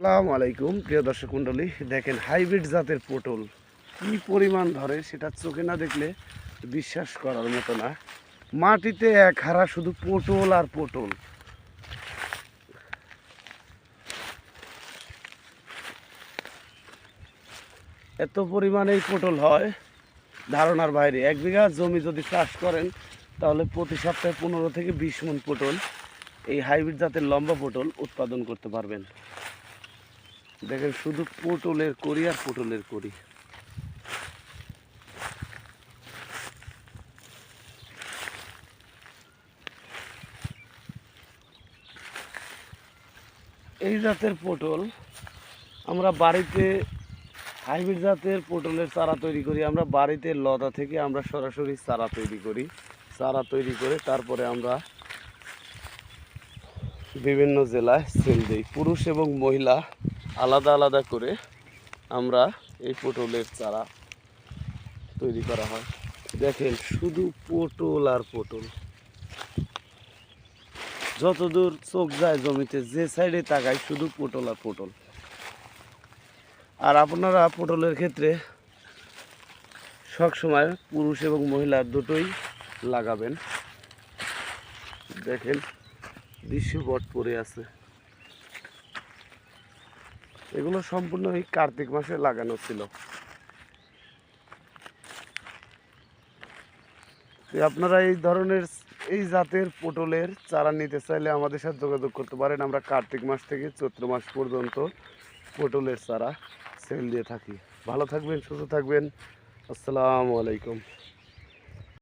আসসালামু আলাইকুম, প্রিয় দর্শক মণ্ডলী। দেখেন, হাইব্রিড জাতের পটল কি পরিমাণ ধরে সেটা চোখে না দেখলে বিশ্বাস করার মতো না। মাটিতে এক হারা শুধু পটল আর পটল। এত পরিমাণে এই পটল হয়, ধারণার বাইরে। এক বিঘা জমি যদি চাষ করেন, তাহলে প্রতি সপ্তাহে পনেরো থেকে বিশ মন পটল এই হাইব্রিড জাতের লম্বা পটল উৎপাদন করতে পারবেন। দেখেন, শুধু পটলের করি আর পটলের করি। এই জাতের পটল আমরা বাড়িতে হাইব্রিড জাতের পটলের চারা তৈরি করি। আমরা বাড়িতে লতা থেকে আমরা সরাসরি চারা তৈরি করি। চারা তৈরি করে তারপরে আমরা বিভিন্ন জেলায় সেল দিই। পুরুষ এবং মহিলা আলাদা আলাদা করে আমরা এই পটলের চারা তৈরি করা হয়। দেখেন, শুধু পটল আর পটল। যতদূর চোখ যায় জমিতে, যে সাইডে তাকায় শুধু পটল আর পটল। আর আপনারা পটলের ক্ষেত্রে সবসময় পুরুষ এবং মহিলা দুটোই লাগাবেন। দেখেন, দৃশ্যপট পড়ে আছে। এগুলো সম্পূর্ণ এই কার্তিক মাসে লাগানো ছিল। আপনারা এই ধরনের এই জাতের পটলের চারা নিতে চাইলে আমাদের সাথে যোগাযোগ করতে পারেন। আমরা কার্তিক মাস থেকে চৈত্র মাস পর্যন্ত পটলের চারা সেল দিয়ে থাকি। ভালো থাকবেন, সুস্থ থাকবেন। আসসালামু আলাইকুম।